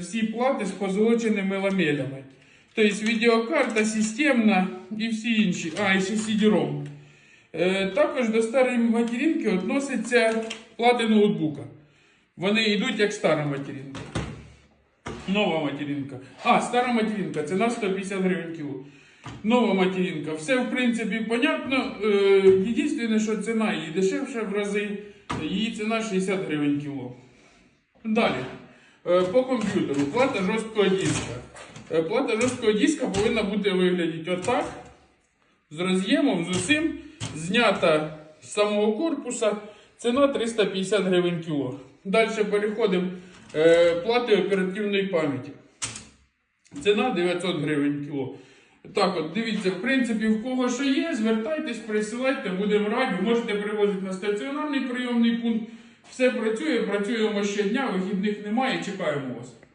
Всі плати з позолоченими ламелями. Тобто відеокарта системна і всі інші. А, і ще CD-ROM. Е, також до старої материнки відносяться плати ноутбука. Вони йдуть як стара материнка. Нова материнка. А, стара материнка, ціна 150 гривень кіло. Нова материнка. Все, в принципі, понятно. Е, єдине, що ціна її дешевша в рази. Її ціна 60 гривень кіло. Далі. Е, По комп'ютеру. Плата жорсткого диска. Е, Плата жорсткого диска повинна бути виглядати отак. З роз'ємом, з усім. Знята з самого корпуса. Ціна 350 гривень кіло. Далі переходимо. Е, Плати оперативної пам'яті. Ціна 900 гривень кіло. Так от, дивіться, в принципі, в кого що є, звертайтесь, присилайте, будемо раді. Можете привозити на стаціонарний прийомний пункт. Все працює, працюємо щодня, вихідних немає, чекаємо вас.